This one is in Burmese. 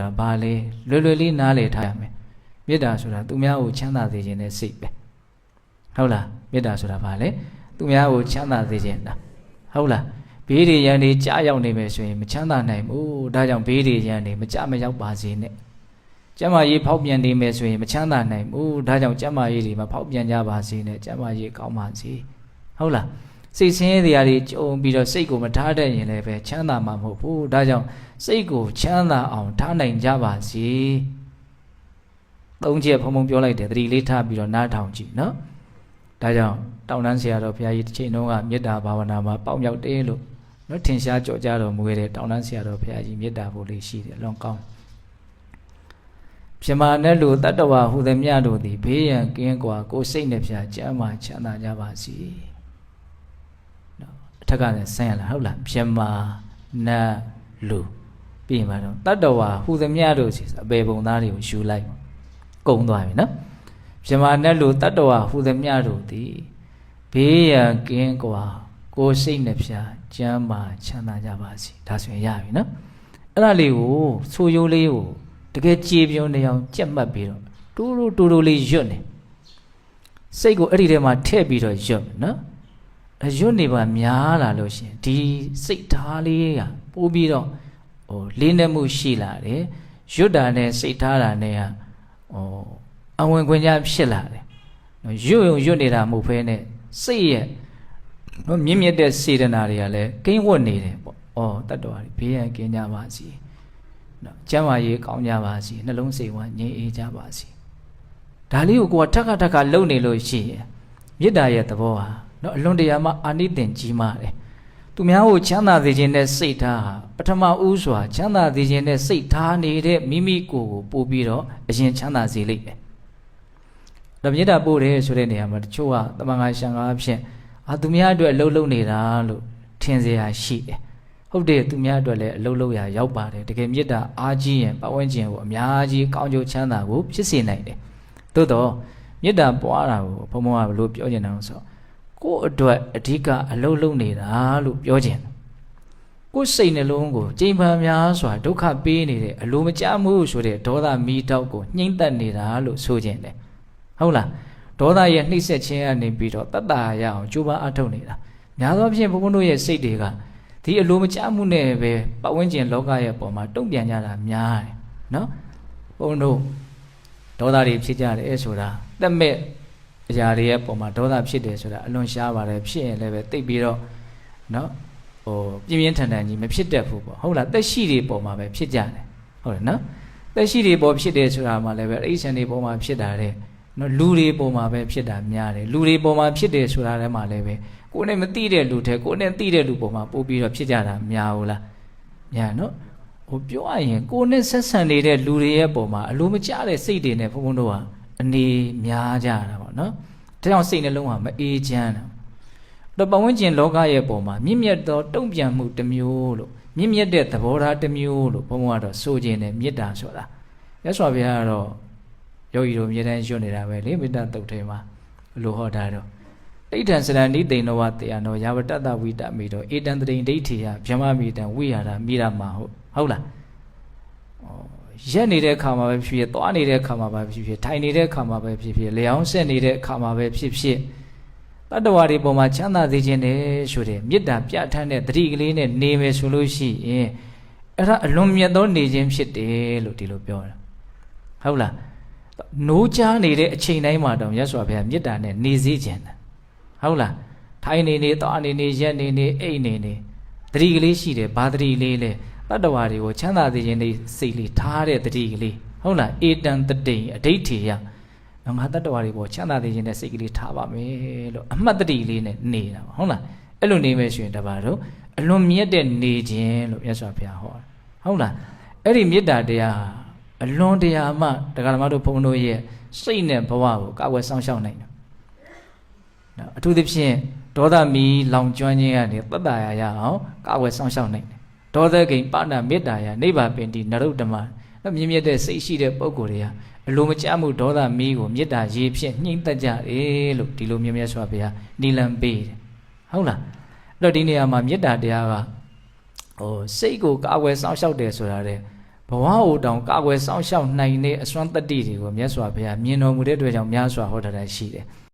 ဒါဘာလဲလွယ်လွယ်လေးနားလည်ထားရမယ်မေတ္တာဆိုတာသူများကိုချမ်းသာစေခြင်းနဲ့စိတ်ပဲဟုတ်လားမေတ္တာဆိုတာဘာလဲသူများကိုချမ်းသာစေခြင်းတာဟုတ်လားဘေးတွေရန်တွေကြားရောက်နေမယ်ဆိုရင်မချမ်းသာနိုင်ဘူးဒါကြောင့်ဘေးတွေရန်တွေမကြမရောက်ပါစေနဲ့ကျမ်းမာရေးဖောက်ပြန်နေမယ်ဆိုရင်မချမ်းသာနိုင်ဘူးဒါကြောင့်ကျမ်းမာရေးတွေမဖောက်ပြန်ကြပါစေနဲ့ကျမ်းမာရေးကောင်းပါစေဟုတ်လားစိတ်ဆင်းရဲတွေအရာတွေကြုံပြီးတော့စိတ်ကိုမထားတတ်ရင်လည်းပဲချမ်းသာမှာမဟုတ်ဘူးဒါကြောင့် စိတ်ကိုချမ်းသာအောင်ထားနိုင်ကြပါစေသုံးချက်ဖုံဖုံပြောလိုက်တယ်သတိလေးထားပြီးတော့နားထောင်ကြည့်နော်ဒါကြောင့်တောင်းတန်းဆရာတော်ဘုရားကြီးတစ်ချိန်တုန်းကမေတ္တာဘာဝနာမှာပေါက်မြောက်တယ်လို့နော်ထင်ရှားကြော်ကြတော်မူခဲ့တဲ့တောင်းတန်းဆရာတော်ဘုရားကြီးမေတ္တာဖို့လေးရှိတယ်အလွန်ကောင်းပြမာနဲ့လူတတ္တဝဟူသည်မြတ်တို့သည်ဘေးရန်ကင်းကွာကိုယ်စိတ်နှဖျားကျမ်းမာချမ်းသာကြပါစေနော်အထက်ကလည်းဆင်းရလားဟုတ်လားပြမာနတ်လူ ပြင်ပါတော့တတ္တဝဟူသည်မြတ်တို့စီအပေပုံသားတွေကိုယူလိုက်ကုံသွားပြီနော်ပြမာနဲ့လူတတ္တဝဟူသည်မြတ်တို့သည်ဘေးရန်ကင်းကွာကိုယ်စိတ်နှဖျားကျမ်းမာချမ်းသာကြပါစေဒါဆိုရင်ရပြီနော်အဲ့ဒါလေးကိုဆိုရိုးလေးကိုတကယ်ကြည်ပြုံးနေအောင်ကြက်မှတ်ပြီးတော့တူတူတူတူလေးရွတ်နေစိတ်ကိုအဲ့ဒီထဲမှာထည့်ပြီးတော့ရွတ်နော်အရွတ်နေပါများလာလို့ရှင်ဒီစိတ်ထားလေးကပိုးပြီးတော့ ဟိုလေးနက်မှုရှိလာတယ်ရွတ်တာနဲ့စိတ်ထားတာနဲ့ကဟိုအဝင်ခွင့်ကြဖြစ်လာတယ်နော်ရွတ်ရုံရွတ်နေတာမဟုတ်ဘဲနဲ့စိတ်ရဲ့နော်မြင့်မြတ်တဲ့စေတနာတွေကလည်းကိန်းဝတ်နေတယ်ပေါ့။အော်တတ္တဝါတွေဘေးရန်ကင်းကြပါစေ။နော်ကျမ်းမာရေးကောင်းကြပါစေ။နှလုံးစိတ်ဝမ်းငြိမ်အေးကြပါစေ။ဒါလေးကိုကိုယ်ကထက်ခါထက်ခါလုံနေလို့ရှိရင်မေတ္တာရဲ့သဘောဟာနော်အလွန်တရာမှအာနိသင်ကြီးမားတယ်။ သူများကိုချမ်းသာစေခြင်းနဲ့စိတ်ထားဟာပထမဦးစွာချမ်းသာစေခြင်းနဲ့စိတ်ထားနေတဲ့မိမိကိုယ်ကိုပို့ပြီးတော့အရင်ချမ်းသာစေလိမ့်မယ်။ဒါမေတ္တာပို့တယ်ဆိုတဲ့နေရာမှာတချို့ကတမန်ငါရှံကားအဖြစ်အာသူများအတွက်အလုပ်လုပ်နေတာလို့ထင်เสียရရှိတယ်ဟုတ်တယ်သူများအတွက်လည်းအလုပ်လုပ်ရရောက်ပါတယ်တကယ်မေတ္တာအားကြီးရင်ပတ်ဝန်းကျင်ကိုအများကြီးကောင်းကျိုးချမ်းသာကိုဖြစ်စေနိုင်တယ်သို့တော့မေတ္တာပွားတာကိုဘုံဘုံကဘလို့ပြောချင်တယ်ဆိုတော့ ကိုယ့်အတွက်အဓိကအလုပ်လုပ်နေတာလို့ပြောချင်တယ်ကိုယ်စိတ်နှလုံးကိုကြိမ်ပန်များစွာဒုက္ခပေးနေတဲ့အလိုမကျမှုဆိုတဲ့ဒေါသမီးတောက်ကိုနှိမ့်သက်နေတာလို့ဆိုခြင်းတယ်ဟုတ်လားဒေါသရဲ့နှိမ့်ဆက်ခြင်းကနေပြီးတော့တတ္တာရအောင်ကြိုးပမ်းအထုတ်နေတာများသောအားဖြင့်ဘုန်းဘုန်းတို့ရဲ့စိတ်တွေကဒီအလိုမကျမှုနဲ့ပဲပတ်ဝန်းကျင်လောကရဲ့ပုံမှာတုံ့ပြန်ကြတာများတယ်နော်ဘုန်းတို့ဒေါသတွေဖြစ်ကြတယ်ဆိုတာတက်မဲ့ အရာတွေရဲ့ပုံမှာဒေါသဖြစ်တယ်ဆိုတာအလွန်ရှားပါတယ်ဖြစ်ရင်လည်းပဲတိတ်ပြီးတော့နော်ဟိုပြင်းပြင်းထန်ထန်ကြီးမဖြစ်တတ်ဘူးပေါ့ဟုတ်လားတက်ရှိတွေပုံမှာပဲဖြစ်ကြတယ်ဟုတ်တယ်နော်တက်ရှိတွေပေါ်ဖြစ်တယ်ဆိုတာမှလည်းပဲအိဆန်တွေပုံမှာဖြစ်တာတဲ့နော်လူတွေပုံမှာပဲဖြစ်တာများတယ်လူတွေပုံမှာဖြစ်တယ်ဆိုတာလည်းမှလည်းပဲကိုယ်နဲ့မသိတဲ့လူတဲ့ကိုယ်နဲ့သိတဲ့လူပုံမှာပို့ပြီးတော့ဖြစ်ကြတာများဘူးလားများနော်ဟိုပြောရရင်ကိုယ်နဲ့ဆက်ဆံနေတဲ့လူတွေရဲ့ပုံမှာအလိုမကျတဲ့စိတ်တွေနဲ့ဘုံဘုံတို့ဟာ အနေများကြတာပေါ့နော်ဒါကြောင့်စိတ်နှလုံးဟာမအေးချမ်းတာတော့ပဝန်းကျင်လောကရဲ့ပုံမှာမြင့်မြတ်သောတုံ့ပြန်မှုတစ်မျိုးလို့မြင့်မြတ်တဲ့သဘောထားတစ်မျိုးလို့ဘုံဘုံကတော့ဆိုခြင်းနဲ့မေတ္တာဆိုတာရသော်ဘုရားကတော့ယောဂီတို့အမြဲတမ်းရွတ်နေတာပဲလေမေတ္တာတုတ်ထဲမှာဘလို့ဟောတာတော့တိဋ္ဌံစရဏိသိဏောဝတေယနောယာဝတ္တဝိတမိတောဧတံတရိဒိဋ္ဌိယဗျမမိတံဝိဟာရမိရမဟုတ်ဟုတ်လား ရက်နေတဲ့အခါမှာပဲဖြစ်ဖြစ်သွားနေတဲ့အခါမှာပဲဖြစ်ဖြစ်ထိုင်နေတဲ့အခါမှာပဲဖြစ်ဖြစ်လျောင်းဆက်နေတဲ့အခါမှာပဲဖြစ်ဖြစ်တတ္တဝါတွေပုံမှာချမ်းသာစေခြင်းနဲ့ဆိုတဲ့မေတ္တာပြဋ္ဌာန်းတဲ့တတိကလေးနဲ့နေမယ်ဆိုလို့ရှိရင်အဲ့ဒါအလွန်မြတ်သောနေခြင်းဖြစ်တယ်လို့ဒီလိုပြောတာဟုတ်လားနိုးချားနေတဲ့အချိန်တိုင်းမှာတောင်ရသော်ဘုရားမေတ္တာနဲ့နေစေခြင်းတယ်ဟုတ်လားထိုင်နေနေသွားနေနေရက်နေနေအိတ်နေနေတတိကလေးရှိတယ်ဘာတတိလေးလဲ တတ္တဝါတွေကိုချမ်းသာစေခြင်းလေးစိတ်လေးထားတဲ့တတိကလေးဟုတ်လားအေတံတတိအဋိဋ္ဌိယငါတတ္တဝါတွေပေါ်ချမ်းသာစေခြင်းနဲ့စိတ်ကလေးထားပါမယ်လို့အမှတ်တတိလေးနဲ့နေတာပါဟုတ်လားအဲ့လိုနေမယ်ဆိုရင်တပါတော့အလွန်မြတ်တဲ့နေခြင်းလို့မြတ်စွာဘုရားဟောဟုတ်လားအဲ့ဒီမေတ္တာတရားအလွန်တရာမှတရားဓမ္မတို့ဘုန်းတို့ရဲ့စိတ်နဲ့ဘဝကိုကာဝယ်ဆောင်ရှောက်နိုင်တယ်နော်အထူးသဖြင့်ဒေါသမီလောင်ကျွမ်းခြင်းကနေတတ္တရာရအောင်ကာဝယ်ဆောင်ရှောက်နိုင်တယ် ဒေါသကိန်ပဏမေတ္တာယနိဗ္ဗာပင်တိနရုဒ္ဓမနော်မြင့်မြတ်တဲ့စိတ်ရှိတဲ့ပုဂ္ဂိုလ်တွေဟာအလိုမကျမှုဒေါသမီးကိုမေတ္တာရေဖြင့်ညှိမ့်သက်ကြတယ်လို့ဒီလိုမြတ်မြတ်စွာဘုရားနိလန်ပေးတယ်ဟုတ်လားအဲ့တော့ဒီနေရာမှာမေတ္တာတရားကဟိုစိတ်ကိုကာဝယ်ဆောင်ရှောက်တယ်ဆိုတာတဲ့ဘဝအိုတောင်ကာကွယ်စောင့်ရှောက်နိုင်တဲ့အစွမ်းတတ္တိတွေကိုမြတ်စွာဘုရားမြင်တော်မူတဲ့အတွက်ကြောင့်များစွာဟောထားတာရှိတယ်